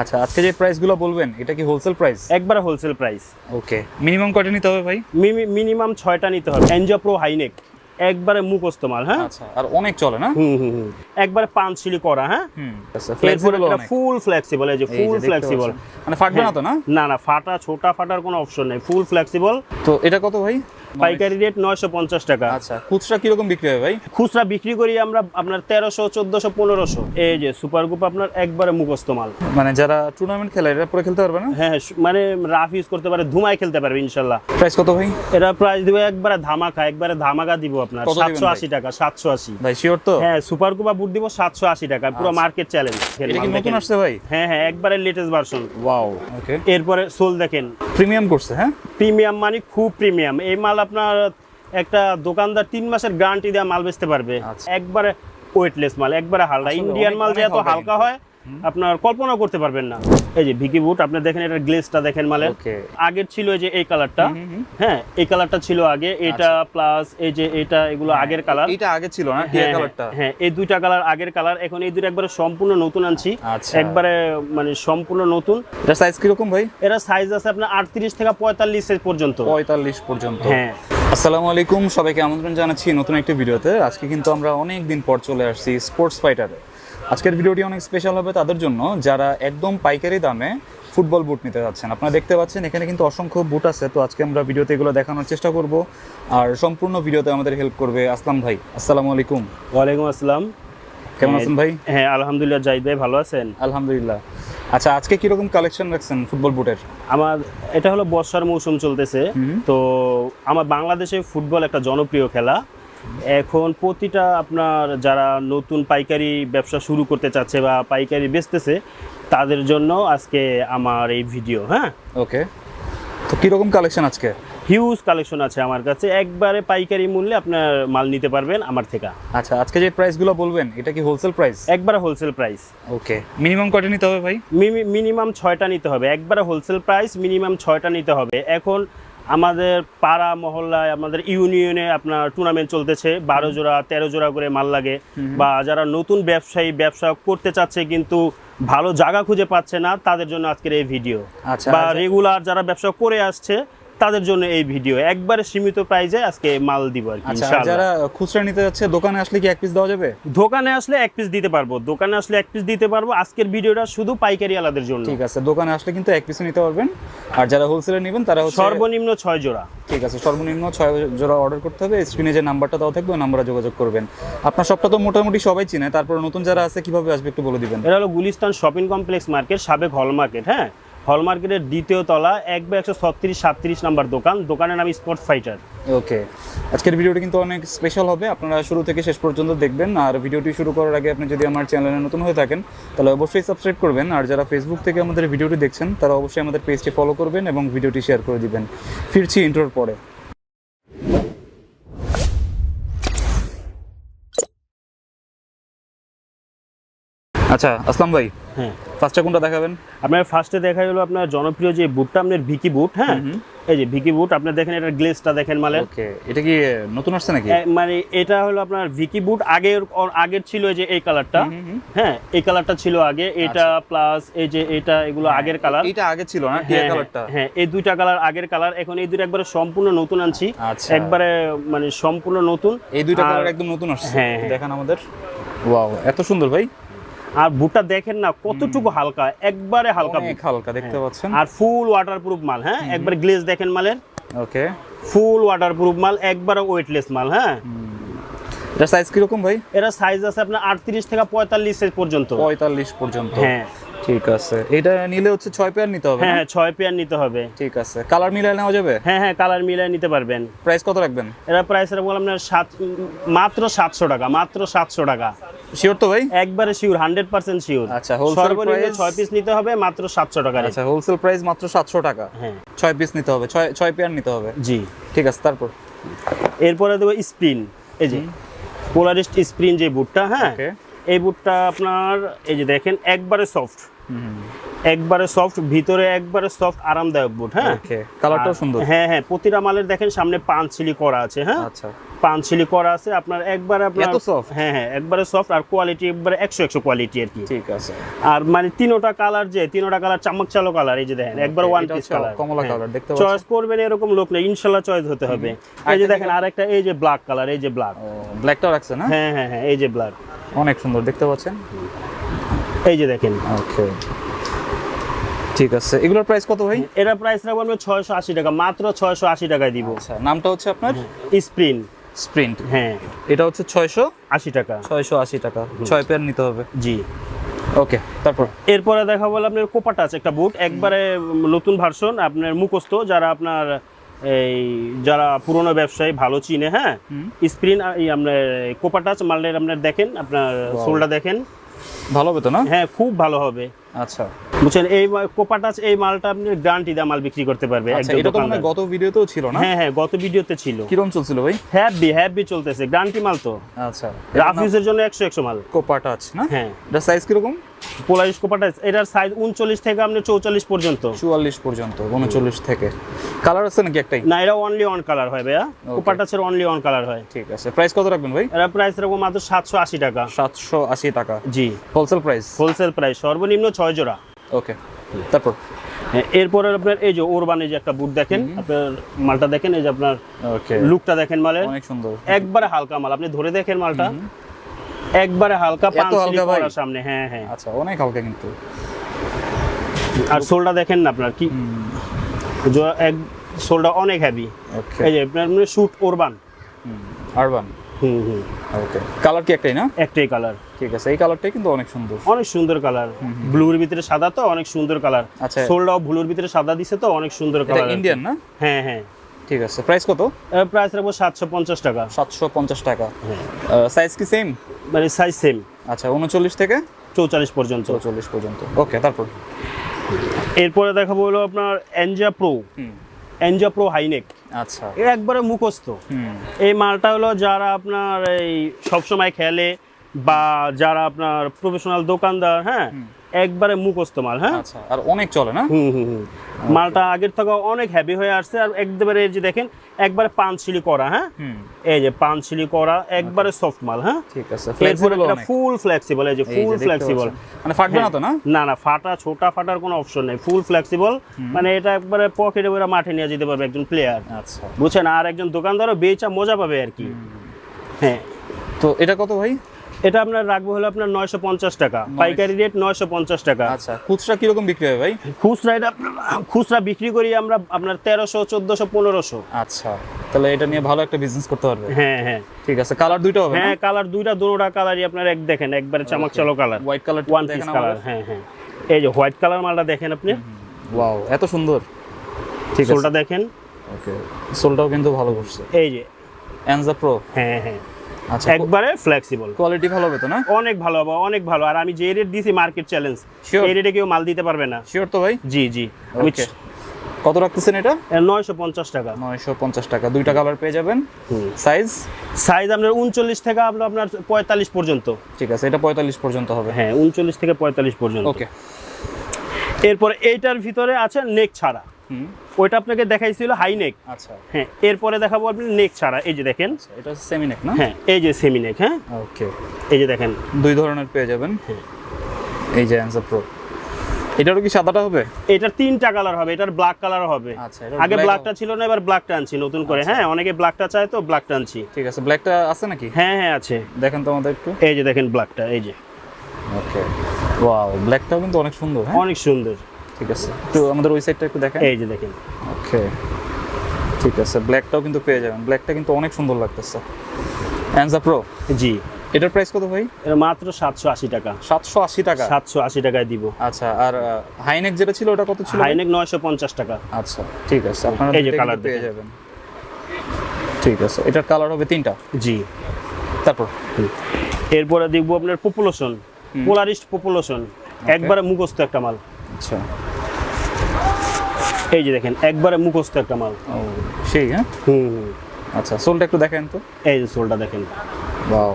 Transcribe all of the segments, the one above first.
আচ্ছা আজকে যে প্রাইসগুলো বলবেন এটা কি হোলসেল প্রাইস একবারে হোলসেল প্রাইস ওকে মিনিমাম কয়টা নিতে হবে ভাই? মিনিমাম ছয়টা নিতে হবে। এনজো প্রো হাইনেক একবারে মুখস্থ মাল হ্যাঁ? আচ্ছা আর অনেক চলে না? হুম হুম হুম। একবারে পাঁচ সিলি করা হ্যাঁ? আচ্ছা এরপরে ফ্লেক্সিবল এটা ফুল ফ্লেক্সিবল এই যে ফুল ফ্লেক্সিবল মানে ফাটবে না তো না? না না ফাটা ছোটা ফাটার কোনো অপশন নেই। ফুল ফ্লেক্সিবল তো এটা কত ভাই? পাইকারি রেট নয়শো পঞ্চাশ টাকা। আচ্ছা খুচরা কীরকম বিক্রি হয় ভাই? খুচরা বিক্রি করি আমরা আপনার তেরোশো চোদ্দশো পনেরোশো। এই যে সুপার গ্রুপ আপনার একবারে মুখস্থ মাল। মানে যারা টুর্নামেন্ট খেলে এটা পরে খেলতে পারবে না? হ্যাঁ হ্যাঁ, মানে রাফ ইউজ করতে পারে ধুমায় খেলতে পারবে ইনশাল্লাহ। প্রাইস কত ভাই? এটা প্রাইস দিব একবারে ধামাকা একবারে ধামাকা দিব আপনার সাতশো আশি টাকা সাতশো আশি। ভাই শিওর তো? হ্যাঁ সুপার কুপা বুট দিব সাতশো আশি টাকা পুরো মার্কেট চ্যালেঞ্জ আচ্ছা। নতুন আসছে ভাই? হ্যাঁ হ্যাঁ একবারে লেটেস্ট ভার্সন ওয়াও ওকে এরপরে সোল দেখেন। প্রিমিয়াম করছে হ্যাঁ? প্রিমিয়াম মানে খুব প্রিমিয়াম। এই মাল আপনার একটা দোকানদার তিন মাসের গ্যারান্টি দেওয়া মাল বেচতে পারবে। আচ্ছা। একবারে ওয়েটলেস মাল একবারে হালকা। ইন্ডিয়ান মাল যে এত হালকা হয় আপনার কল্পনা করতে পারবেন না। এই যে ভিকি বুট আপনি দেখেন এটার গ্লেজটা দেখেন আগের ছিল এই যে এই কালারটা। হ্যাঁ এই কালারটা ছিল আগে এটা প্লাস এই যে এটা এগুলো আগের কালার এটা আগে ছিল না টিয়া হ্যাঁ, কালারটা হ্যাঁ এই দুইটা কালার আগের কালার এখন এই দুটো একবারে সম্পূর্ণ নতুন আনছি। আচ্ছা। একবারে মানে সম্পূর্ণ নতুন। এটা সাইজ কীরকম ভাই? এরা সাইজ আছে আপনার আটত্রিশ থেকে পঁয়তাল্লিশ পর্যন্ত। পঁয়তাল্লিশ পর্যন্ত। হ্যাঁ। আসসালামু আলাইকুম সবাইকে আমন্ত্রণ জানাচ্ছি নতুন একটি ভিডিওতে। আজকে কিন্তু আমরা অনেক দিন পর চলে আসছি স্পোর্টস ফাইটারে আজকের ভিডিওটি অনেক স্পেশাল হবে তাদের জন্য যারা একদম পাইকারি দামে ফুটবল বুট নিতে যাচ্ছেন। আপনারা দেখতে পাচ্ছেন এখানে কিন্তু অসংখ্য বুট আছে। তো আজকে আমরা ভিডিওতে এগুলো দেখানোর চেষ্টা করব। আর সম্পূর্ণ ভিডিওতে আমাদের হেল্প করবে আসলাম ভাই। আসসালামু আলাইকুম। ওয়ালাইকুম আসসালাম। কেমন আছেন ভাই? হ্যাঁ আলহামদুলিল্লাহ জাহিদ ভাই ভালো আছেন? আলহামদুলিল্লাহ। আচ্ছা আজকে কীরকম কালেকশন রাখছেন ফুটবল বুটের আমার এটা হলো বর্ষার মৌসুম চলতেছে। তো আমার বাংলাদেশে ফুটবল একটা জনপ্রিয় খেলা। এখন প্রতিটা আপনার যারা নতুন পাইকারি ব্যবসা শুরু করতে চাচ্ছে বা পাইকারি বেচতেছে তাদের জন্য আজকে আমার এই ভিডিও হ্যাঁ? ওকে তো কীরকম কালেকশন আজকে? হিউজ কালেকশন আছে আমার কাছে। একবারে পাইকারি মূল্যে আপনার মাল নিতে পারবেন আমার থেকে। আচ্ছা আজকে যে প্রাইসগুলো বলবেন এটা কি হোলসেল প্রাইস একবারে হোলসেল প্রাইস ওকে মিনিমাম কয়টা নিতে হবে ভাই? মিনিমাম ছয়টা নিতে হবে। একবারে হোলসেল প্রাইস মিনিমাম ছয়টা নিতে হবে। এখন আমাদের পাড়া মহল্লায় আমাদের ইউনিয়নে আপনার টুর্নামেন্ট চলতেছে। বারো জোড়া তেরো জোড়া করে মাল লাগে। বা যারা নতুন ব্যবসায়ী ব্যবসা করতে চাচ্ছে কিন্তু ভালো জায়গা খুঁজে পাচ্ছে না তাদের জন্য আজকের এই ভিডিও আচ্ছা বা আচ্ছা। রেগুলার যারা ব্যবসা করে আসছে তাদের জন্য এই ভিডিও। একবারে সীমিত প্রাইজে আজকে মাল দিব আর কি আচ্ছা যারা খুচরা নিতে যাচ্ছে দোকানে আসলে কি এক পিস দেওয়া যাবে? দোকানে আসলে এক পিস দিতে পারব। দোকানে আসলে এক পিস দিতে পারব। আজকের ভিডিওটা শুধু পাইকারি আলাদের জন্য। ঠিক আছে দোকানে আসলে কিন্তু এক পিস নিতে পারবেন। আর যারা হোলসেলে নেবেন তারা হচ্ছে সর্বনিম্ন ছয় জোড়া। ঠিক আছে সর্বনিম্ন ছয় জোড়া অর্ডার করতে হবে। স্ক্রিনে যে নাম্বারটা দেওয়া থাকবে ওই নাম্বারে যোগাযোগ করবেন। আপনার সবটা তো মোটামুটি সবাই চিনে। তারপর নতুন যারা আছে কীভাবে আসবে একটু বলে দিবেন। এটা হলো গুলিস্তান শপিং কমপ্লেক্স মার্কেট সাবেক হল মার্কেট হ্যাঁ? হল মার্কেটের দ্বিতীয় তলা, এক বা একশো ছত্রিশ, সাতত্রিশ নাম্বার দোকান। দোকানের নাম স্পোর্টস ফাইটার ওকে। আজকের ভিডিওটি কিন্তু অনেক স্পেশাল হবে। আপনারা শুরু থেকে শেষ পর্যন্ত দেখবেন। আর ভিডিওটি শুরু করার আগে আপনি যদি আমার চ্যানেলে নতুন হয়ে থাকেন, তাহলে অবশ্যই সাবস্ক্রাইব করবেন। আর যারা ফেসবুক থেকে আমাদের ভিডিওটি দেখছেন, তারা অবশ্যই আমাদের পেজটি ফলো করবেন এবং ভিডিওটি শেয়ার করে দিবেন। ফিরছি ইন্ট্রোর পরে। আচ্ছা আসলাম ভাই। হ্যাঁ। ফার্স্টে কোনটা দেখাবেন? আপনার ফার্স্টে দেখা গেলো আপনার জনপ্রিয় যে বুটটা আপনার ভিকি বুট হ্যাঁ? এই যে ভিকি বুট আপনি দেখেন এটার গ্লেসটা দেখেন ওকে এটা কি নতুন আসছে নাকি? মানে এটা হলো আপনার ভিকি বুট আগের আগের ছিল এই যে এই কালারটা। হ্যাঁ এই কালারটা ছিল আগে। এটা প্লাস এই যে এটা এগুলো আগের কালার এটা আগে ছিল না? টিয়া হ্যাঁ, কালারটা হ্যাঁ এই দুইটা কালার আগের কালার এখন এই দুটো একবারে সম্পূর্ণ নতুন আনছি। আচ্ছা। একবারে মানে সম্পূর্ণ নতুন। এই দুইটা কালার একদম নতুন আসছে। হ্যাঁ, হ্যাঁ। আমাদের। ওয়াও এত সুন্দর ভাই। আর বুটটা দেখেন না কতটুকু হালকা একবারে হালকা হালকা দেখতে পাচ্ছেন? আর ফুল ওয়াটারপ্রুফ মাল হ্যাঁ? একবার গ্লেজ দেখেন মালের। ওকে। ফুল ওয়াটারপ্রুফ মাল একবারে ওয়েটলেস মাল হ্যাঁ? এটা সাইজ কীরকম ভাই? এরা সাইজ আছে আপনার আটত্রিশ থেকে পঁয়তাল্লিশ সাইজ পর্যন্ত। পঁয়তাল্লিশ পর্যন্ত। হ্যাঁ। ঠিক আছে। এটা নিলে হচ্ছে ছয় পেয়ার নিতে হবে হ্যাঁ না? হ্যাঁ ছয় পেয়ার নিতে হবে। ঠিক আছে। কালার মিলাই নেওয়া যাবে? হ্যাঁ হ্যাঁ কালার মিলিয়ে নিতে পারবেন। প্রাইস কত রাখবেন? এরা প্রাইস এরা বললাম আপনার সাত মাত্র সাতশো টাকা মাত্র সাতশো টাকা। শিওর তো ভাই? একবারে শিওর হান্ড্রেড পার্সেন্ট শিওর আচ্ছা, ছয় পিস নিতে হবে মাত্র সাতশো টাকা আচ্ছা হোলসেল প্রাইস মাত্র সাতশো টাকা। হ্যাঁ। ছয় পিস নিতে হবে ছয় ছয় পেয়ার নিতে হবে। জি। ঠিক আছে তারপর? এরপরে দেবো স্প্রিন এই যে পোলারিস্ট স্প্রিন যে বুটটা হ্যাঁ? এই বুটটা আপনার এই যে দেখেন একবারে সফট একবারে সফট ভিতরে একবারে সফট আরামদায়ক বুট হ্যাঁ? কালারটাও সুন্দর। হ্যাঁ হ্যাঁ প্রতিটা মালের দেখেন সামনে পাঁচ ছিলি করা আছে হ্যাঁ? আচ্ছা। পাঁচ ছিলি করা আছে আপনার একবারে আপনার এত soft? হ্যাঁ হ্যাঁ একবারে সফট আর কোয়ালিটি একবারে একশো একশো কোয়ালিটি আর কি। ঠিক আছে। আর মানে তিনোটা কালার যে তিনোটা কালার চামক চালো কালার এই যে দেখেন একবার ওয়ান পিস কালার কমলা colour, দেখতে পাচ্ছেন? চয়েস করবেন এরকম লোক নেই ইনশাল্লাহ চয়েস হতে হবে। এই যে দেখেন আরেকটা এই যে ব্ল্যাক কালার এই যে ব্ল্যাক ব্ল্যাকটাও রাখছে না? হ্যাঁ হ্যাঁ হ্যাঁ এই যে ব্ল্যাক অনেক সুন্দর দেখতে পাচ্ছেন? এই যে দেখেন। ওকে ঠিক আছে। এগুলোর প্রাইস কত ভাই? এটা প্রাইস রাখব আমি ছয়শো আশি টাকা মাত্র ছয়শো আশি টাকায় দিব। আচ্ছা নামটা হচ্ছে আপনার? স্প্রিন স্প্রিন্ট হ্যাঁ। এটা হচ্ছে ছয়শো আশি টাকা। ছয়শো আশি টাকা। ছয় পেয়ার নিতে হবে। জি। ওকে তারপর? এরপরে দেখা বলে আপনার কোপাটা আছে একটা বুট একবারে নতুন ভার্সন আপনার মুখস্থ যারা আপনার এই যারা পুরনো ব্যবসায়ী ভালো চিনে হ্যাঁ? স্প্রিন এই আপনার কোপাটাচ মালের আপনার দেখেন আপনার সোলটা দেখেন। ভালো হবে তো না? হ্যাঁ খুব ভালো হবে। আচ্ছা। বুঝছেন এই কোপাটাচ এই মালটা আপনি গ্যারান্টি দিয়ে মাল বিক্রি করতে পারবে আচ্ছা এটা তো মনে গত ভিডিওতেও ছিল না? হ্যাঁ হ্যাঁ গত ভিডিওতে ছিল। কিরম চলছিল ভাই? হ্যাপি হ্যাপি চলতেছে গ্যারান্টি মাল তো। আচ্ছা। রাফিউজের জন্য একশো একশো মাল। কোপাটা না? হ্যাঁ। এটা সাইজ কীরকম? পোলারিস কোপাটাচ এটার সাইজ উনচল্লিশ থেকে আপনি চৌচল্লিশ পর্যন্ত। চুয়াল্লিশ পর্যন্ত উনচল্লিশ থেকে। কালার আছে নাকি একটাই? না এটা অনলি অন কালার হয় ভাইয়া। কোপাটাচের অনলি অন কালার হয়। ঠিক আছে। প্রাইস কত রাখবেন ভাই? এরা প্রাইস রাখব মাত্র টাকা। সাতশো আশি টাকা। জি। হোলসেল প্রাইস হোলসেল প্রাইস সর্বনিম্ন ছয় জোড়া। ওকে তারপর? হ্যাঁ, এরপরে আপনার এই যে ওরবানে যে একটা বুট দেখেন আপনার মালটা দেখেন এই যে আপনার ওকে। লুকটা দেখেন মালের। অনেক সুন্দর। একবারে হালকা মাল আপনি ধরে দেখেন মালটা। একবারে হালকা পাঁচ হালকা? সামনে হ্যাঁ হ্যাঁ। আচ্ছা অনেক হালকা কিন্তু। আর সোলটা দেখেন না আপনার কি? এক সোলটা অনেক হেভি ওকে। এই যে আপনার মানে শুট ওরবান আরবান হুম হুম। ওকে কালার কি একটাই না? একটাই কালার ঠিক আছে এই কালারটাই কিন্তু অনেক সুন্দর। অনেক সুন্দর কালার ব্লুর ভিতরে সাদা তো অনেক সুন্দর কালার আচ্ছা। সোলটাও ব্লুর ভিতরে সাদা দিছে তো অনেক সুন্দর কালার ইন্ডিয়ান না? হ্যাঁ হ্যাঁ। ঠিক আছে প্রাইস কত? প্রাইস রাখব সাতশো পঞ্চাশ টাকা। সাতশো পঞ্চাশ টাকা। হ্যাঁ। সাইজ কি সেম মানে সাইজ সেম আচ্ছা উনচল্লিশ থেকে? চৌচল্লিশ পর্যন্ত। চৌচল্লিশ পর্যন্ত। ওকে তারপর? এরপরে দেখাবো হলো আপনার এনজা প্রো হুম। এনজা প্রো হাইনেক আচ্ছা। এ একবারে মুখস্থ। এই মালটা হলো যারা আপনার এই সবসময় খেলে বা যারা আপনার প্রফেশনাল দোকানদার হ্যাঁ? একবারে মুখস্থ মাল হ্যাঁ? আচ্ছা আর অনেক চলে না? হুম হুম হুম। মালটা আগের থেকে অনেক হেভি হয়ে আসছে আর একবারে এই যে দেখেন একবারে পান ছিলি করা হ্যাঁ? এই যে পান ছিলি করা একবারে সফট মাল হ্যাঁ? ঠিক আছে ফ্লেক্সিবল এটা ফুল ফ্লেক্সিবল এই যে ফুল ফ্লেক্সিবল। মানে ফাটবে না তো না? না না ফাটা ছোটা ফাটার কোনো অপশন নেই ফুল ফ্লেক্সিবল মানে এটা একবারে পকেটে করে মাঠে নিয়ে যেতে পারবে একজন প্লেয়ার আচ্ছা। বুঝছেন? আর একজন দোকানদারও বেচা মজা পাবে আর কি। হ্যাঁ। তো এটা কত ভাই? এটা আপনার রাখব হলো আপনার নয়শো পঞ্চাশ টাকা। পাইকারি রেট নয়শো পঞ্চাশ টাকা। আচ্ছা খুচরা কীরকম বিক্রি হয় ভাই? খুচরা এটা খুচরা বিক্রি করি আমরা আপনার তেরোশো চোদ্দোশো পনেরোশো। আচ্ছা তাহলে এটা নিয়ে ভালো একটা বিজনেস করতে পারবে। হ্যাঁ হ্যাঁ। ঠিক আছে কালার দুইটা হবে হ্যাঁ কালার দুইটা দুটা কালারই আপনার এক দেখেন একবারে চামাক চালো colour white colour one piece colour হ্যাঁ হ্যাঁ। এই যে হোয়াইট কালার মালটা দেখেন আপনি? ওয়াও এত সুন্দর। ঠিক আছে। সোলটা দেখেন। ওকে সোলটাও কিন্তু ভালো করছে। এই যে। অ্যানজা প্রো হ্যাঁ হ্যাঁ। একবারে ফ্লেক্সিবল কোয়ালিটি ভালো হবে তো না? অনেক ভালো হবে অনেক ভালো। আর আমি যে রেট দিছি মার্কেট চ্যালেঞ্জ. এই রেটে কেউ মাল দিতে পারবে না। শিওর তো ভাই? জি জি। ওকে কত রাখতেছেন এটা? নয়শো পঞ্চাশ টাকা। নয়শো পঞ্চাশ টাকা। দুইটা কালার পেয়ে যাবেন। সাইজ সাইজ আপনার উনচল্লিশ থেকে আপনার আপনার পঁয়তাল্লিশ পর্যন্ত। ঠিক আছে এটা পঁয়তাল্লিশ পর্যন্ত হবে। হ্যাঁ উনচল্লিশ থেকে পঁয়তাল্লিশ পর্যন্ত। ওকে এরপরে এইটার ভিতরে আছে নেক ছাড়া। ওইটা আপনাকে দেখাইছিল হাই নেক আচ্ছা। হ্যাঁ এরপরে দেখাবো আপনি নেক ছাড়া এই যে দেখেন। আচ্ছা, এটা হচ্ছে সেমিনেক না? হ্যাঁ এই যে সেমি নেক হ্যাঁ? ওকে। এই যে দেখেন। দুই ধরনের পেয়ে যাবেন। হ্যাঁ। এই যে অ্যান্সার প্রো এটারও কি সাদাটা হবে? এটার তিনটা কালার হবে এটার ব্ল্যাক কালার হবে। আচ্ছা, আগে ব্ল্যাকটা ছিল না এবার ব্ল্যাকটা আনছি নতুন করে। হ্যাঁ অনেকে ব্ল্যাকটা চায় তো ব্ল্যাকটা আনছি। ঠিক আছে ব্ল্যাকটা আছে নাকি? হ্যাঁ হ্যাঁ আছে। দেখেন তো আমাদের একটু। এই যে দেখেন ব্ল্যাকটা এই যে। ওকে। ওয়াও ব্ল্যাকটাও কিন্তু অনেক সুন্দর হ্যাঁ? অনেক সুন্দর। ঠিক আছে। একটু আমাদের ওই সাইডটা একটু দেখেন। এই যে দেখেন। ওকে ঠিক আছে ব্ল্যাকটাও কিন্তু পেয়ে যাবেন। ব্ল্যাকটা কিন্তু অনেক সুন্দর লাগতেছে। অ্যান্সার প্রো জি। এটার প্রাইস কত ভাই? এটা মাত্র সাতশো আশি টাকা। সাতশো আশি টাকা? সাতশো আশি টাকায় দিব। আচ্ছা আর হাইনেক যেটা ছিল ওটা কত ছিল? হাইনেক নয়শো পঞ্চাশ টাকা। আচ্ছা ঠিক আছে। আপনারা এই যে কিন্তু পেয়ে যাবেন। ঠিক আছে এটার কালার হবে তিনটা। জি। তারপর? এরপরে দেখব আপনার পপুলেশন পোলারিস্ট পপুলেশন একবারে মুখস্থ একটা মাল। আচ্ছা। এই যে দেখেন একবারে মুখস্থ একটা মাল। সেই হ্যাঁ? হুম আচ্ছা সোলটা একটু দেখেন তো। এই যে সোলটা দেখেন। বাও।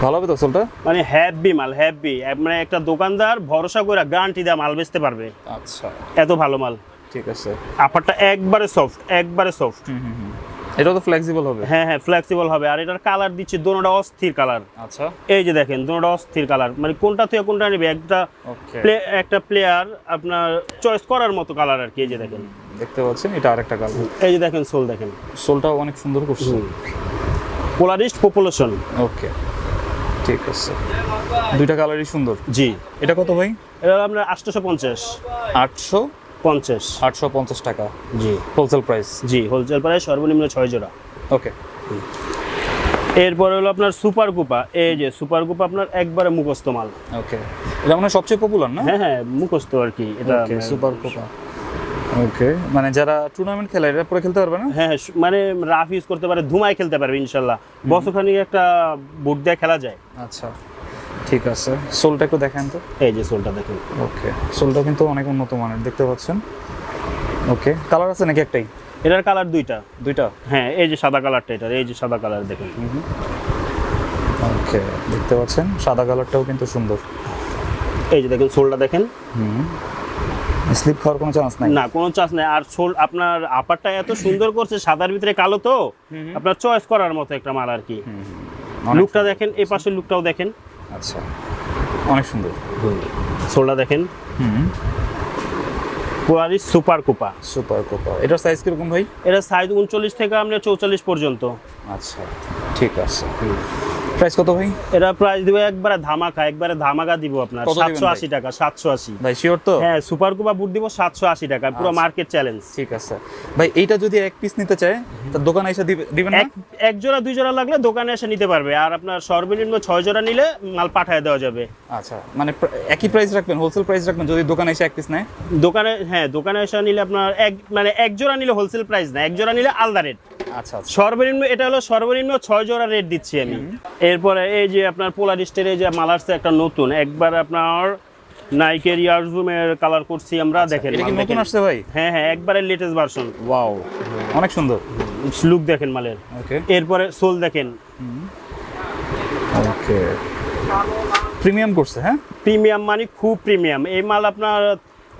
ভালো হবে তো সোলটা? মানে হ্যাপি মাল হ্যাপি মানে একটা দোকানদার ভরসা করে গ্যারান্টি দেওয়া মাল বেচতে পারবে। আচ্ছা। এত ভালো মাল। ঠিক আছে। আপারটা একবারে সফট একবারে সফট হুম হুম। এটা তো ফ্লেক্সিবল হবে। হ্যাঁ হ্যাঁ ফ্লেক্সিবল হবে। আর এটার কালার দিচ্ছে দোনোটা অস্থির কালার আচ্ছা। এই যে দেখেন দোনোটা অস্থির কালার মানে কোনটা থেকে কোনটা নেবে? একটা একটা প্লেয়ার আপনার চয়েস করার মতো কালার আর কি এই যে দেখেন। দেখতে পাচ্ছেন এটা আরেকটা কালার এই যে দেখেন সোল দেখেন। সোলটাও অনেক সুন্দর করছে পোলারিস্ট পপুলেশন ওকে ঠিক আছে। দুইটা কালারই সুন্দর। জি। এটা কত ভাই? এটা আপনার আটশোশো পঞ্চাশ। আটশো পঞ্চাশ। আটশো পঞ্চাশ টাকা। জি। হোলসেল প্রাইস জি হোলসেল প্রাইস সর্বনিম্ন ছয় জোড়া। ওকে এরপরে হলো আপনার সুপার কুপা। এই যে সুপার কুপা আপনার একবারে মুখস্থ মাল। ওকে এটা মানে সবচেয়ে পপুলার না? হ্যাঁ হ্যাঁ মুখস্থ আর কি। এটা সুপার কোপা। ওকে মানে যারা টুর্নামেন্ট খেলে এটা পরে খেলতে পারবে না? হ্যাঁ হ্যাঁ, মানে রাফ ইউজ করতে পারে ধুমায় খেলতে পারবে ইনশাল্লাহ। বছরখানিক একটা বুট দিয়ে খেলা যায়। আচ্ছা। ঠিক আছে। সোলটা একটু দেখেন তো। এই যে সোলটা দেখুন। ওকে সোলটা কিন্তু অনেক উন্নত মানের দেখতে পাচ্ছেন। ওকে কালার আছে নাকি একটাই? এটার কালার দুইটা। দুইটা? হ্যাঁ এই যে সাদা কালারটা এটার এই যে সাদা কালার দেখুন। ওকে দেখতে পাচ্ছেন সাদা কালারটাও কিন্তু সুন্দর। এই যে দেখুন সোলটা দেখেন। হুম। স্লিপ খাওয়ার কোনো চান্স নাই? না কোনো চান্স নেই। আর সোল আপনার আপারটা এত সুন্দর করছে সাদার ভিতরে কালো তো। আপনার চয়েস করার মতো একটা মাল আর কি। লুকটা দেখেন এই পাশের লুকটাও দেখেন। আচ্ছা। অনেক সুন্দর। সোলটা দেখেন। হুম। Super Copa. Super Copa. এটার সাইজ কীরকম ভাই? এটা সাইজ উনচল্লিশ থেকে আমরা চৌচল্লিশ পর্যন্ত। আচ্ছা ঠিক আছে। প্রাইস কত ভাই? এটা প্রাইস দিব একবারে ধামাকা একবারে ধামাকা দিব আপনার কত দিবেন সাতশো ভাই? আশি টাকা সাতশো আশি। ভাই শিওর তো? হ্যাঁ সুপার কুপা বুট দিব সাতশো আশি টাকা পুরো। মার্কেট চ্যালেঞ্জ ঠিক আছে। ভাই এইটা যদি এক পিস নিতে চায় তার দোকানে এসে দিবেন না? এক জোড়া দুই জোড়া লাগলে দোকানে এসে নিতে পারবে। আর আপনার সর্বনিম্ন ছয় জোড়া নিলে মাল পাঠায় দেওয়া যাবে। আচ্ছা মানে একই প্রাইস রাখবেন হোলসেল প্রাইস রাখবেন যদি দোকানে এসে এক পিস নেয়? দোকানে হ্যাঁ দোকানে এসে নিলে আপনার এক মানে এক জোড়া নিলে হোলসেল প্রাইস না এক জোড়া নিলে আলাদা রেট আচ্ছা আচ্ছা। সর্বনিম্ন এটা হলো সর্বনিম্ন ছয় জোড়া রেট দিচ্ছি আমি। এরপরে এই যে আপনার পোলারিস্টের এই যে মাল আসছে একটা নতুন একবার আপনার নাইকের ইয়ারজুমের কালার করছি আমরা দেখেন এটা কি নতুন আসছে ভাই? হ্যাঁ হ্যাঁ একবারে লেটেস্ট ভার্সন ওয়াও অনেক সুন্দর। লুক দেখেন মালের। ওকে এরপরে সোল দেখেন। ওকে প্রিমিয়াম করছে হ্যাঁ? প্রিমিয়াম মানে খুব প্রিমিয়াম এই মাল আপনার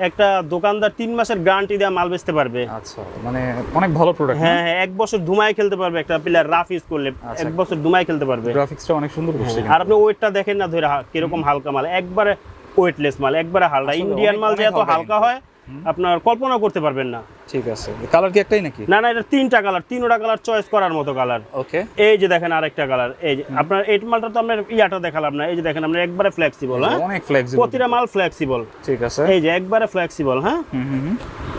একটা দোকানদার তিন মাসের গ্যারান্টি দেওয়া মাল বেচতে পারবে। আচ্ছা মানে অনেক ভালো প্রোডাক্ট হ্যাঁ হ্যাঁ এক বছর ধুমায় খেলতে পারবে একটা প্লেয়ার রাফ ইউজ করলে আচ্ছা। এক বছর ধুমায় খেলতে পারবে। গ্রাফিক্সটা অনেক সুন্দর করছে হ্যাঁ, আর আপনি ওয়েটটা দেখেন না ধরে কীরকম হালকা মাল একবারে ওয়েটলেস মাল একবারে হালকা। ইন্ডিয়ান মাল যে এত হালকা হয় আপনার কল্পনা করতে পারবেন না। ঠিক আছে। কালার কি একটাই নাকি? না না এটা তিনটা কালার। তিনটা কালার চয়েস করার মতো কালার। ওকে। এই যে দেখেন আরেকটা কালার। এই যে আপনার এইট মালটা তো আমরা ইয়াটা দেখালাম না। এই যে দেখেন আমরা একবারে ফ্লেক্সিবল হ্যাঁ? অনেক ফ্লেক্সিবল প্রতিটা মাল ফ্লেক্সিবল ঠিক আছে। এই যে একবারে ফ্লেক্সিবল হ্যাঁ?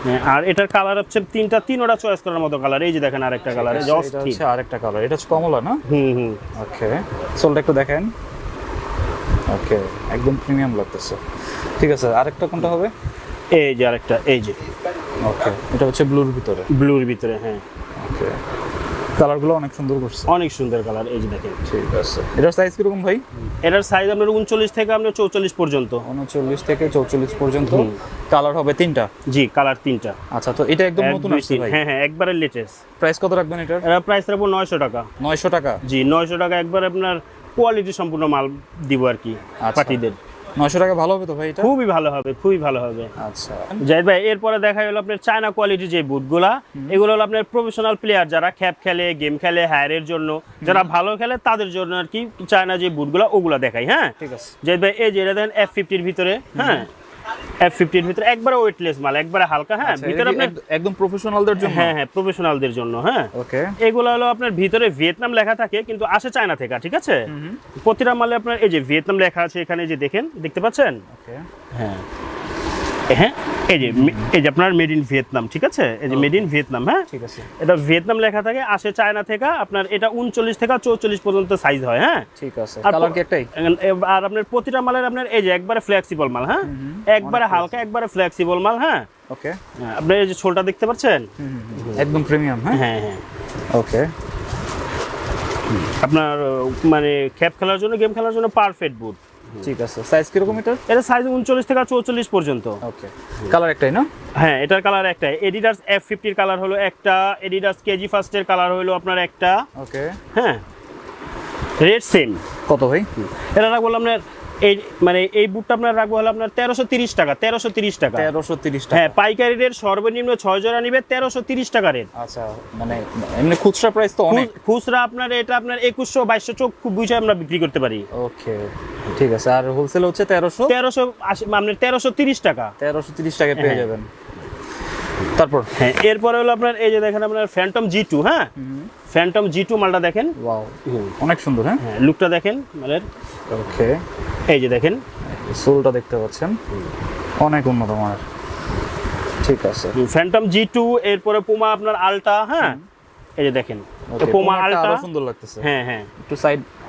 হ্যাঁ, আর এটার কালার হচ্ছে তিনটা তিনোটা চয়েস করার মতো কালার। এই যে দেখেন আরেকটা কালার এই যে অস্থির। হচ্ছে আরেকটা কালার। এটা হচ্ছে কমলা না? হুম হুম। ওকে। সোলটা একটু দেখেন। ওকে একদম প্রিমিয়াম লাগতেছে। ঠিক আছে আরেকটা কোনটা হবে? এই যে আরেকটা এই যে। ওকে এটা হচ্ছে ব্লুর ভিতরে। ব্লুর ভিতরে হ্যাঁ। ওকে কালারগুলো অনেক সুন্দর করছে। অনেক সুন্দর কালার এই যে দেখেন। ঠিক আছে। এটার সাইজ কীরকম ভাই? এটার সাইজ আপনার উনচল্লিশ থেকে আপনার চৌচল্লিশ পর্যন্ত। উনচল্লিশ থেকে চৌচল্লিশ পর্যন্ত। কালার হবে তিনটা? জি কালার তিনটা। আচ্ছা তো এটা একদম নতুন আসছে ভাই। হ্যাঁ হ্যাঁ একবারে লেটেস্ট প্রাইস কত রাখবেন এটার? এটা প্রাইস রাখব নয়শো টাকা। নয়শো টাকা? জি নয়শো টাকা একবার আপনার কোয়ালিটি সম্পূর্ণ মাল দিব আর কি আচ্ছা। পার্টিদের। নয়শো টাকা ভালো হবে তো ভাই এটা? খুবই ভালো হবে খুবই ভালো হবে। আচ্ছা। জাহিদ ভাই এরপরে দেখা গেল আপনার চায়না কোয়ালিটির যে বুটগুলা এগুলো হলো আপনার প্রফেশনাল প্লেয়ার যারা খ্যাপ খেলে গেম খেলে হায়ারের জন্য যারা ভালো খেলে তাদের জন্য আর কি চায়না যে বুটগুলা ওগুলা দেখাই হ্যাঁ? ঠিক আছে। জাহিদ ভাই এই যে এটা দেন এফ ফিফটির ভিতরে হ্যাঁ? এফ ফিফটির ভিতরে একবারে ওয়েটলেস মাল একবারে হালকা হ্যাঁ? আচ্ছা, ভিতরে এটা আপনার একদম প্রফেশনালদের জন্য? হ্যাঁ হ্যাঁ প্রফেশনালদের জন্য হ্যাঁ। ওকে। এগুলো হলো আপনার ভিতরে ভিয়েতনাম লেখা থাকে কিন্তু আসে চায়না থেকে ঠিক আছে? প্রতিটা মালে আপনার এই যে ভিয়েতনাম লেখা আছে এখানে যে দেখেন দেখতে পাচ্ছেন? ওকে। হ্যাঁ। হ্যাঁ? এই যে এই যে আপনার মেড ইন ভিয়েতনাম ঠিক আছে? এই যে মেড ইন ভিয়েতনাম হ্যাঁ? ঠিক আছে। এটা ভিয়েতনাম লেখা থাকে আসে চায়না থেকে আপনার এটা উনচল্লিশ থেকে চৌচল্লিশ পর্যন্ত সাইজ হয় হ্যাঁ? ঠিক আছে। আর কালার কি একটাই আর আপনার প্রতিটা মালের আপনার এই যে একবারে ফ্লেক্সিবল মাল হ্যাঁ? একবারে হালকা একবারে ফ্লেক্সিবল মাল হ্যাঁ? ওকে হ্যাঁ, আপনি এই যে ছোলটা দেখতে পাচ্ছেন? একদম প্রিমিয়াম হ্যাঁ? হ্যাঁ হ্যাঁ। ওকে আপনার মানে খ্যাপ খেলার জন্য গেম খেলার জন্য পারফেক্ট বুট ঠিক আছে। সাইজ কীরকম এটার? এটা সাইজ উনচল্লিশ থেকে চৌচল্লিশ পর্যন্ত। ওকে কালার একটাই না? হ্যাঁ এটার কালার একটাই। এডিডাস এফ ফিফটির কালার হলো একটা এডিডাস কেজি ফার্স্টের কালার হলো আপনার একটা। ওকে হ্যাঁ। রেট সেম কত ভাই? এটা রাখব আপনার এই মানে এই বুটটা আপনার রাখব হলো আপনার তেরোশো তিরিশ টাকা তেরোশো তিরিশ টাকা। তেরোশো তিরিশ হ্যাঁ টাকা পাইকারি রেট সর্বনিম্ন ছয় জোড়া নিবে তেরোশো তিরিশ টাকা রেট আচ্ছা মানে এমনি খুচরা প্রাইস তো অনেক। খুচরা আপনার এটা আপনার একুশশো বাইশশো চোখ খুব বুঝে আমরা বিক্রি করতে পারি। ওকে ঠিক আছে আর হোলসেল হচ্ছে তেরোশো? তেরোশো আশি আপনার তেরোশো তিরিশ টাকা। তেরোশো তিরিশ টাকা পেয়ে হ্যাঁ। যাবেন। তারপর? হ্যাঁ এরপরে হলো আপনার এই যে দেখেন আপনার ফ্যান্টম জি টু হ্যাঁ? ফ্যান্টম জি টু মালটা দেখেন। ওয়াও অনেক সুন্দর হ্যাঁ? হ্যাঁ লুকটা দেখেন মালের। ওকে এই যে দেখেন। সোলটা দেখতে পাচ্ছেন। অনেক উন্নত মানের। ঠিক আছে। ফ্যান্টম জি টু এরপরে পুমা আপনার আলটা হ্যাঁ? এই যে দেখেন। তো পুমা আলটা সুন্দর লাগতেছে। হ্যাঁ হ্যাঁ। একটু সাইড হ্যাঁ।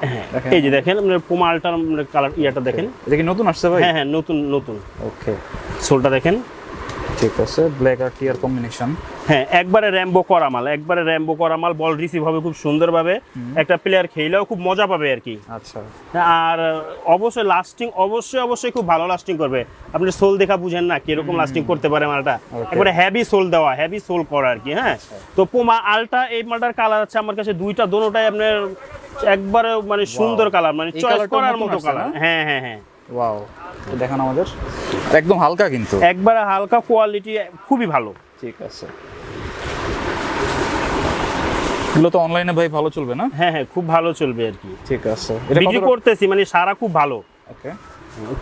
এই যে দেখেন আপনার পুমা আল্টার কালার ইয়াটা দেখেন। এটা কি নতুন আসছে ভাই? হ্যাঁ হ্যাঁ নতুন নতুন। ওকে সোলটা দেখেন। ঠিক আছে ব্ল্যাক আর টিয়ার কম্বিনেশন হ্যাঁ একবারে র্যাম্বো করা মাল একবারে র্যাম্বো করা মাল বল রিসিভ হবে খুব সুন্দরভাবে। একটা প্লেয়ার খেলেও খুব মজা পাবে আর কি। আচ্ছা। আর অবশ্যই লাস্টিং অবশ্যই অবশ্যই খুব ভালো লাস্টিং করবে। আপনি সোল দেখা বুঝেন না কীরকম লাস্টিং করতে পারে মালটা. একবারে হেভি সোল দেওয়া হেভি সোল করা আর কি হ্যাঁ। তো পোমা আলটা এই মালটার কালার আছে আমার কাছে দুইটা দোনোটাই আপনার একবারে মানে সুন্দর কালার মানে চয়েস করার মতো কালার হ্যাঁ হ্যাঁ হ্যাঁ। ওয়াও দেখান আমাদের। একদম হালকা কিন্তু। একবারে হালকা কোয়ালিটি খুবই ভালো। ঠিক আছে। এগুলো তো অনলাইনে ভাই ভালো চলবে না? হ্যাঁ হ্যাঁ খুব ভালো চলবে আর কি। ঠিক আছে। এটা বিক্রি করতেছি মানে সারা খুব ভালো। ওকে।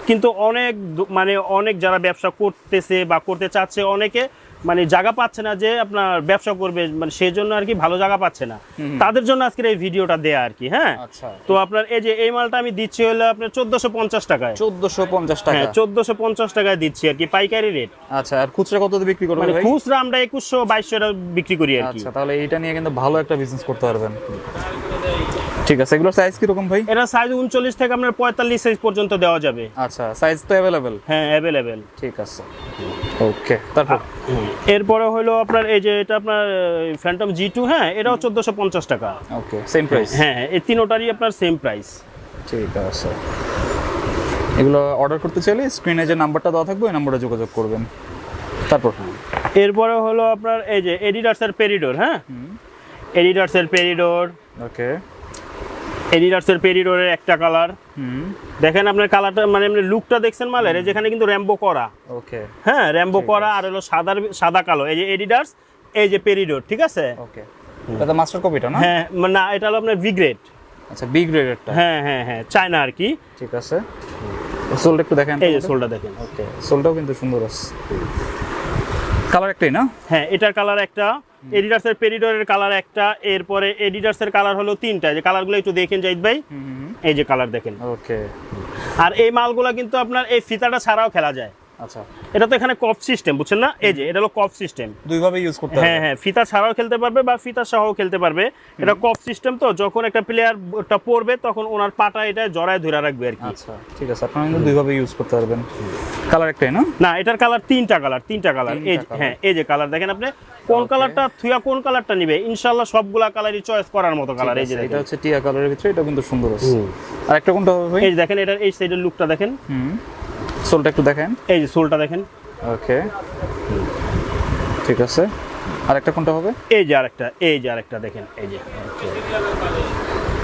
কিন্তু অনেক মানে অনেক যারা ব্যবসা করতেছে বা করতে চাচ্ছে অনেকে মানে জায়গা পাচ্ছে না যে আপনার ব্যবসা করবে মানে সেই জন্য আর কি ভালো জায়গা পাচ্ছে না। তাদের জন্য আজকের এই ভিডিওটা দেয়া আর কি হ্যাঁ? আচ্ছা। তো আপনার এই যে এই মালটা আমি দিচ্ছি হলো আপনার চোদ্দশো পঞ্চাশ টাকায়। চোদ্দশো পঞ্চাশ টাকা। হ্যাঁ চোদ্দশো পঞ্চাশ টাকায় দিচ্ছি আর কি পাইকারি রেট আচ্ছা আর খুচরা কত দিয়ে বিক্রি করবে মানে খুচরা আমরা একুশশো বাইশশো টাকা বিক্রি করি আর কি। আচ্ছা তাহলে এটা নিয়ে কিন্তু ভালো একটা বিজনেস করতে পারবেন। ঠিক আছে এগুলোর সাইজ কীরকম ভাই? এটা সাইজ উনচল্লিশ থেকে আপনার পঁয়তাল্লিশ সাইজ পর্যন্ত দেওয়া যাবে। আচ্ছা সাইজ তো অ্যাভেলেবেল হ্যাঁ অ্যাভেলেবেল ঠিক আছে। ওকে তারপর? এরপরে হলো আপনার এই যে এটা আপনার ফ্যান্টম জি টু হ্যাঁ এটাও চোদ্দশো পঞ্চাশ টাকা। ওকে সেম প্রাইস হ্যাঁ হ্যাঁ, এই তিনোটারই আপনার সেম প্রাইস ঠিক আছে। এগুলো অর্ডার করতে চাইলে স্ক্রিনে যে নাম্বারটা দেওয়া থাকবে ওই নাম্বারে যোগাযোগ করবেন। তারপর? এরপরে হলো আপনার এই যে এডিডার্সের পেরিডোর হ্যাঁ? এডিডার্সের পেরিডোর ওকে এডিডার্সের পেরিডোরের একটা কালার দেখেন আপনার কালারটা মানে এমনি লুকটা দেখছেন মালের যেখানে কিন্তু র্যাম্বো করা। ওকে। হ্যাঁ র্যাম্বো করা আর হলো সাদার সাদা কালো এই যে এডিডার্স এই যে পেরিডোর ঠিক আছে? ওকে। এটা মাস্টার কপিটা না? হ্যাঁ মানে না এটা হলো আপনার ভিগ্রেড আচ্ছা বি গ্রেডেরটা হ্যাঁ হ্যাঁ হ্যাঁ চায়না আর কি। ঠিক আছে। সোলটা একটু দেখেন এই যে সোলটা দেখেন। ওকে সোলটাও কিন্তু সুন্দর আছে। কালার একটাই না? হ্যাঁ এটার কালার একটা এডিডার্সের পেরিডরের কালার একটা এরপরে এডিডার্সের কালার হলো তিনটা। যে কালারগুলো একটু দেখেন জাহিদ ভাই। এই যে কালার দেখেন। ওকে আর এই মালগুলো কিন্তু আপনার এই ফিতাটা ছাড়াও খেলা যায়। আচ্ছা। এটা তো এখানে কপ সিস্টেম বুঝছেন না? এই যে এটা হলো কপ সিস্টেম। দুইভাবে ইউজ করতে হ্যাঁ হ্যাঁ ফিতা ছাড়াও খেলতে পারবে বা ফিতা সহও খেলতে পারবে। এটা কপ সিস্টেম তো যখন একটা প্লেয়ারটা পড়বে তখন ওনার পাটা এটা জড়ায় ধরে রাখবে আর কি। আচ্ছা ঠিক আছে। আপনারা কিন্তু দুইভাবে ইউজ করতে পারবেন। কালার একটাই না? না এটার কালার তিনটা কালার তিনটা কালার এই হ্যাঁ এই যে কালার দেখেন আপনি কোন কালারটা থুয়া কোন কালারটা নিবে? ইনশাল্লাহ সবগুলা কালারই চয়েস করার মতো কালার এই যে এটা হচ্ছে টিয়া কালারের ভিতরে এটা কিন্তু সুন্দর আছে। আর একটা কোনটা হবে এই দেখেন এটার এই সাইডের লুকটা দেখেন। হুম। সোলটা একটু দেখেন। এই যে সোলটা দেখেন। ওকে। ঠিক আছে। আর একটা কোনটা হবে? এই যে আরেকটা এই যে আরেকটা দেখেন এই যে।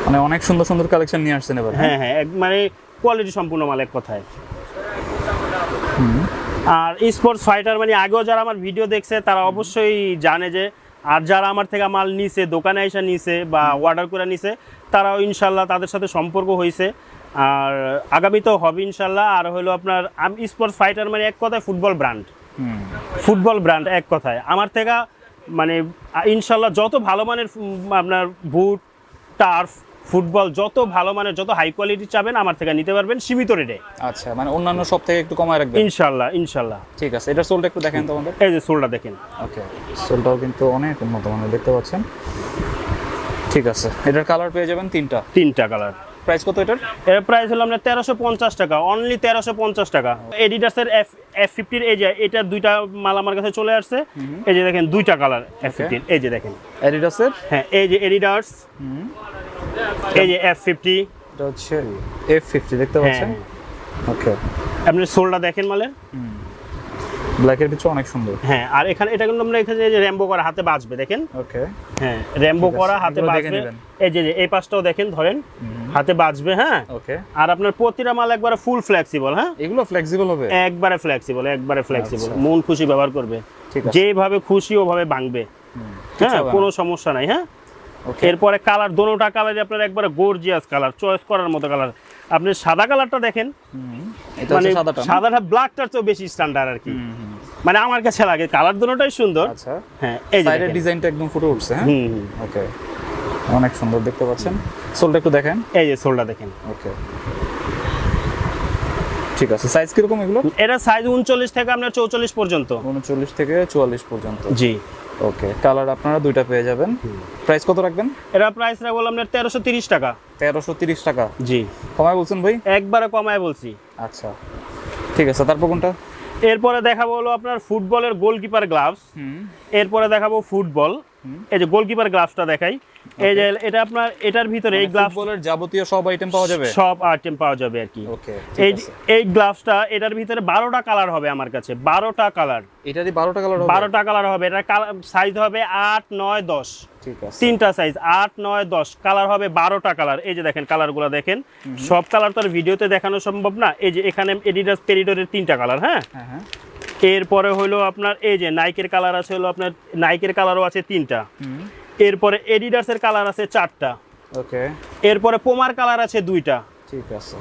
মানে অনেক সুন্দর সুন্দর কালেকশন নিয়ে আসছেন এবার হ্যাঁ? হ্যাঁ এক- মানে কোয়ালিটি সম্পূর্ণ মাল এক কথায়। আর স্পোর্টস ফাইটার মানে আগেও যারা আমার ভিডিও দেখছে তারা অবশ্যই জানে যে আর যারা আমার থেকে মাল নিছে দোকানে এসে নিছে বা অর্ডার করে নিছে তারাও ইনশাল্লাহ তাদের সাথে সম্পর্ক হয়েছে আর আগামীতেও হবে ইনশাল্লাহ আর হলো আপনার স্পোর্টস ফাইটার মানে এক কথায় ফুটবল ব্র্যান্ড ফুটবল ব্র্যান্ড এক কথায়। আমার থেকে মানে ইনশাল্লাহ যত ভালো মানের আপনার বুট টার্ফ ফুটবল যত ভালো মানের যত হাই কোয়ালিটি চাবেন আমার থেকে নিতে পারবেন সীমিত রেটে আচ্ছা মানে অন্যান্য সব থেকে একটু কমায় রাখবেন? ইনশাল্লাহ ইনশাল্লাহ ঠিক আছে এটা সোলটা একটু দেখেন তো আমাদের। এই যে সোলটা দেখেন। ওকে সোলটাও কিন্তু অনেক উন্নত মানের দেখতে পাচ্ছেন? ঠিক আছে এটার কালার পেয়ে যাবেন তিনটা। তিনটা কালার প্রাইস কত এটার? এর প্রাইস হলো আপনার তেরোশো পঞ্চাশ টাকা অনলি তেরোশো পঞ্চাশ টাকা। এডিডাসের এফ এফ ফিফটির এই যে এটার দুইটা মাল আমার কাছে চলে আসছে। এই যে দেখেন দুইটা কালার এফ ফিফটির এই যে দেখেন। অ্যাডিডাসের হ্যাঁ এই যে এডিডাস এই যে এফ ফিফটি এটা হচ্ছে এফ ফিফটি দেখতে হ্যাঁ। পাচ্ছেন? ওকে আপনি সোলটা দেখেন মালের। ব্ল্যাকের ভিতরে অনেক সুন্দর। হ্যাঁ আর এখানে এটা কিন্তু আমরা এখানে যে র্যাম্বো করা হাতে বাজবে দেখেন? ওকে হ্যাঁ র্যাম্বো করা হাতে বাজবে। এই যে যে এই পাশটাও দেখেন ধরেন হাতে বাজবে হ্যাঁ? ওকে আর আপনার প্রতিটা মাল একবারে ফুল ফ্লেক্সিবল হ্যাঁ? এগুলো ফ্লেক্সিবল হবে? একবারে ফ্লেক্সিবল একবারে ফ্লেক্সিবল আচ্ছা। মন খুশি ব্যবহার করবে। যেভাবে খুশি ওভাবে ভাঙবে। হ্যাঁ কোনো সমস্যা নাই হ্যাঁ? এরপরে কালার দোনোটা কালারই আপনার একবারে গর্জিয়াস কালার চয়েস করার মতো কালার আপনি সাদা কালারটা দেখেন। মানে সাদাটা। ব্ল্যাকটার চেয়েও বেশি স্ট্যান্ডার্ড আর কি। মানে আমার কাছে লাগে কালার দুটোটাই সুন্দর। আচ্ছা। হ্যাঁ এই সাইডের ডিজাইনটা একদম ফুটে উঠছে হ্যাঁ। ওকে অনেক সুন্দর দেখতে পাচ্ছেন? সোলটা একটু দেখেন। এই যে সোলটা দেখেন। ওকে ঠিক আছে সাইজ কীরকম এগুলো? এটা সাইজ উনচল্লিশ থেকে আপনার চৌচল্লিশ পর্যন্ত। উনচল্লিশ থেকে চুয়াল্লিশ পর্যন্ত। জি। ওকে কালার আপনারা দুইটা পেয়ে যাবেন। প্রাইস কত রাখবেন? এটা প্রাইস রাখব আপনার তেরোশো তিরিশ টাকা। তেরোশো তিরিশ টাকা। জি। কমায় বলছেন ভাই? একবারে কমায় বলছি। আচ্ছা। ঠিক আছে তারপর কোনটা? এরপরে দেখাবো হলো আপনার ফুটবলের গোলকিপার গ্লাভস হুম। এরপরে দেখাবো ফুটবল এই যে গোলকিপার গ্লাভসটা দেখাই। এই যে এটা আপনার এটার ভিতরে এই গ্লাভস ফুটবলের যাবতীয় সব আইটেম পাওয়া যাবে? সব আইটেম পাওয়া যাবে আর কি। ওকে এই এই গ্লাভসটা এটার ভিতরে বারোটা কালার হবে আমার কাছে বারোটা কালার এটারই বারোটা কালার হবে? বারোটা কালার হবে এটা সাইজ হবে আট নয় দশ। ঠিক আছে। তিনটা সাইজ আট নয় দশ। কালার হবে বারোটা কালার এই যে দেখেন কালারগুলো দেখেন। সব কালার তো আর ভিডিওতে দেখানো সম্ভব না। এই যে এখানে এডিডাস পেরিডোরের তিনটা কালার হ্যাঁ? হ্যাঁ হ্যাঁ। এরপরে হলো আপনার এই যে নাইকের কালার আছে হলো আপনার নাইকের কালারও আছে তিনটা। এরপরে এডিডাসের কালার আছে চারটা। ওকে। এরপরে পোমার কালার আছে দুইটা। ঠিক আছে।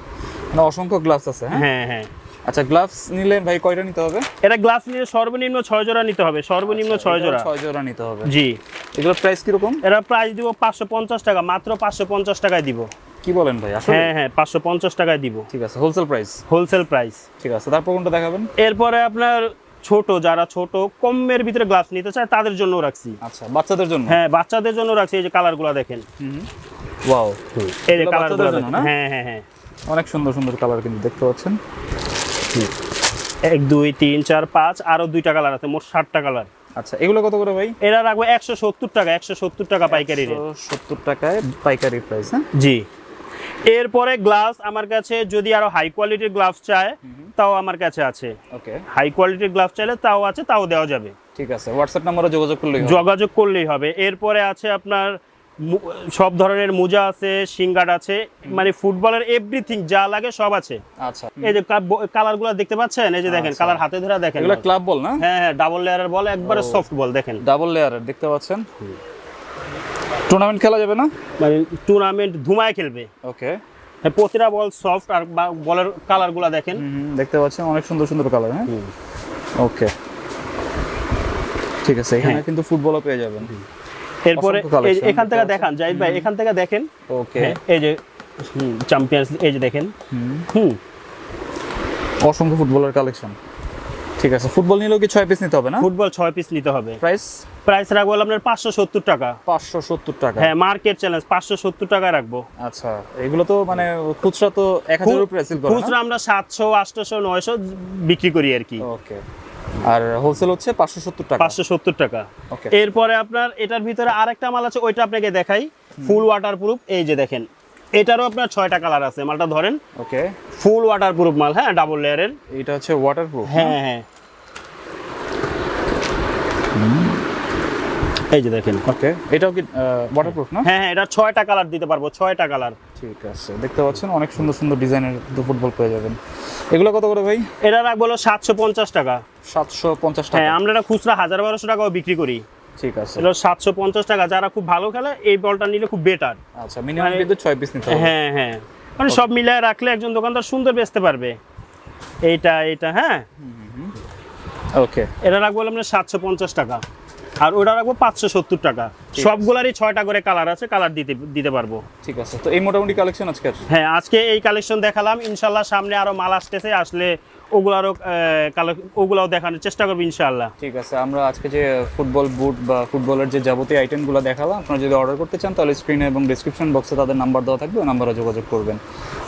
মানে অসংখ্য গ্লাভস আছে হ্যাঁ? হ্যাঁ হ্যাঁ। আচ্ছা গ্লাভস নিলে ভাই কয়টা নিতে হবে? এটা গ্লাস নিলে সর্বনিম্ন ছয় জোড়া নিতে হবে সর্বনিম্ন আচ্ছা, ছয় এটাও জোড়া ছয় জোড়া নিতে হবে। জি। এগুলোর প্রাইস কীরকম? এরা প্রাইস দিব পাঁচশো পঞ্চাশ টাকা মাত্র পাঁচশো পঞ্চাশ টাকায় দিব। কি বলেন ভাই? আসলে হ্যাঁ হ্যাঁ পাঁচশো পঞ্চাশ টাকায় দিব। ঠিক আছে হোলসেল প্রাইস হোলসেল প্রাইস ঠিক আছে তারপর কোনটা দেখাবেন? এরপরে আপনার ছোট যারা ছোট কমের ভিতরে গ্লাস নিতে চায় তাদের জন্য রাখছি। আচ্ছা বাচ্চাদের জন্য? হ্যাঁ বাচ্চাদের জন্য রাখছি এই যে কালারগুলো দেখেন। ওয়াও এই যে কালারগুলো? হ্যাঁ হ্যাঁ হ্যাঁ। অনেক সুন্দর সুন্দর কালার কিন্তু দেখতে পাচ্ছেন। এক দুই তিন চার পাঁচ আরও দুইটা কালার আছে মোট ষাটটা কালার আচ্ছা এগুলো কত করে ভাই? এরা রাখব একশো সত্তর টাকা একশো সত্তর টাকা পাইকারি রেট। সত্তর টাকায় পাইকারি প্রাইস হ্যাঁ? জি। এরপরে গ্লাস আমার কাছে যদি আরও হাই কোয়ালিটির গ্লাভস চায় তাও আমার কাছে আছে। ওকে। হাই কোয়ালিটির গ্লাভস চাইলে তাও আছে তাও দেওয়া যাবে। ঠিক আছে হোয়াটসঅ্যাপ নাম্বারে যোগাযোগ করলেই হবে। যোগাযোগ করলেই হবে। এরপরে আছে আপনার সব ধরনের মোজা আছে সিঙ্গার আছে মানে ফুটবলের এভরিথিং যা লাগে সব আছে। আচ্ছা। এই যে কালারগুলো দেখতে পাচ্ছেন? এই যে দেখেন আচ্ছা। কালার হাতে ধরে দেখেন। এগুলো ক্লাব বল না? হ্যাঁ হ্যাঁ ডাবল লেয়ারের বল একবারে সফট বল দেখেন। ডাবল লেয়ারের দেখতে পাচ্ছেন? টুর্নামেন্ট খেলা যাবে না? মানে টুর্নামেন্ট ধুমায় খেলবে। ওকে হ্যাঁ, প্রতিটা বল সফট আর বলের কালারগুলো দেখেন। দেখতে পাচ্ছেন অনেক সুন্দর সুন্দর কালার হ্যাঁ? ওকে ঠিক আছে এখানে হ্যাঁ। কিন্তু ফুটবলও পেয়ে যাবেন। এরপরে এখান থেকে দেখান জাহিদ ভাই এখান থেকে দেখেন। ওকে হ্যাঁ, এই যে চ্যাম্পিয়ন্স এই যে দেখেন। হুম। অসংখ্য ফুটবলের কালেকশন ঠিক আছে। ফুটবল নিলেও কি ছয় পিস নিতে হবে না? ফুটবল ছয় পিস নিতে হবে। প্রাইস প্রাইস রাখব আপনার পাঁচশো সত্তর টাকা। পাঁচশো সত্তর টাকা। হ্যাঁ মার্কেট চ্যালেঞ্জ পাঁচশো সত্তর টাকা রাখব। আচ্ছা এগুলো তো মানে খুচরা তো এক হাজার উপরে সেল করে খুচরা আমরা সাতশো আটশোশো নয়শো বিক্রি করি আর কি। ওকে আর হোলসেল হচ্ছে পাঁচশো সত্তর টাকা? পাঁচশো সত্তর টাকা। ওকে এরপরে আপনার এটার ভিতরে আরেকটা মাল আছে ওইটা আপনাকে দেখাই। ফুল ওয়াটার প্রুফ এই যে দেখেন। এটারও আপনার ছয়টা কালার আছে মালটা ধরেন। ওকে ফুল ওয়াটার প্রুফ মাল হ্যাঁ ডাবল লেয়ারের এটা হচ্ছে ওয়াটার প্রুফ হ্যাঁ হ্যাঁ। এই যে দেখেন। ওকে এটাও কি ওয়াটার প্রুফ না? হ্যাঁ হ্যাঁ এটা ছয়টা কালার দিতে পারব ছয়টা কালার ঠিক আছে দেখতে পাচ্ছেন অনেক সুন্দর সুন্দর ডিজাইনের দু ফুটবল পেয়ে যাবেন। এগুলো কত করে ভাই? এটা রাখব হলো সাতশো পঞ্চাশ টাকা। সাতশো পঞ্চাশ হ্যাঁ টাকা আমরা এটা খুচরা হাজার বারোশো টাকাও বিক্রি করি। ঠিক আছে। এগুলো সাতশো পঞ্চাশ টাকা যারা খুব ভালো খেলে এই বলটা নিলে খুব বেটার আচ্ছা মিনিমাম মানে- কিন্তু ছয় পিস নিতে হবে। হ্যাঁ হ্যাঁ। মানে সব মিলায় রাখলে একজন দোকানদার সুন্দর বেচতে পারবে। এইটা এইটা হ্যাঁ? ওকে এটা রাখব আমরা সাতশো পঞ্চাশ টাকা। আর ওটা রাখব পাঁচশো সত্তর টাকা। সবগুলারই ছয়টা করে কালার আছে কালার দিতে দিতে পারব। ঠিক আছে। তো এই মোটামুটি কালেকশন আজকের? হ্যাঁ আজকে এই কালেকশন দেখালাম। ইনশাল্লাহ সামনে আরও মাল আসতেছে আসলে ওগুলারও ওগুলাও দেখানোর চেষ্টা করব ইনশাল্লাহ ঠিক আছে আমরা আজকে যে ফুটবল বুট বা ফুটবলের যে যাবতীয় আইটেমগুলো দেখালাম আপনারা যদি অর্ডার করতে চান তাহলে স্ক্রিনে এবং ডিসক্রিপশন বক্সে তাদের নাম্বার দেওয়া থাকবে নাম্বারে যোগাযোগ করবেন।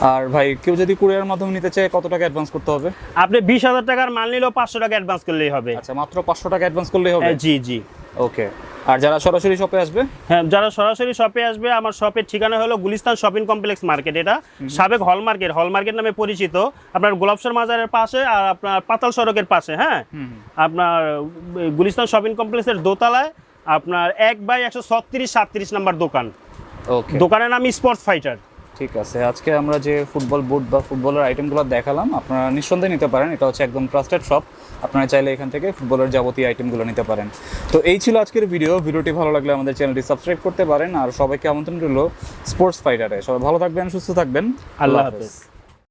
আর ভাই কেউ যদি কুরিয়ার মাধ্যমে নিতে চায় কত টাকা অ্যাডভান্স করতে হবে? আপনি বিশ হাজার টাকার মাল নিলেও পাঁচশো টাকা অ্যাডভান্স করলেই হবে। আচ্ছা মাত্র পাঁচশো টাকা অ্যাডভান্স করলেই হবে? হ্যাঁ, জি জি। ওকে। আর যারা সরাসরি শপে আসবে? হ্যাঁ যারা সরাসরি শপে আসবে আমার শপের ঠিকানা হলো গুলিস্তান শপিং কমপ্লেক্স মার্কেট এটা সাবেক হল মার্কেট হল মার্কেট নামে পরিচিত। আপনার গোলাপসর মাজারের পাশে আর আপনার পাতাল সড়কের পাশে হ্যাঁ? আপনার গুলিস্তান শপিং কমপ্লেক্সের দোতলায় আপনার এক বাই একশো ছত্রিশ সাতত্রিশ নাম্বার দোকান। ওকে। দোকানের নাম স্পোর্টস ফাইটার ঠিক আছে আজকে আমরা যে ফুটবল বুট বা ফুটবলের আইটেমগুলো দেখালাম আপনারা নিঃসন্দেহে নিতে পারেন। এটা হচ্ছে একদম ট্রাস্টেড শপ আপনারা চাইলে এখান থেকে ফুটবলের যাবতীয় আইটেমগুলো নিতে পারেন। তো এই ছিল আজকের ভিডিও ভিডিওটি ভালো লাগলে আমাদের চ্যানেলটি সাবস্ক্রাইব করতে পারেন আর সবাইকে আমন্ত্রণ রইল স্পোর্টস ফাইটারে সবাই ভালো থাকবেন সুস্থ থাকবেন। আল্লাহ হাফেজ।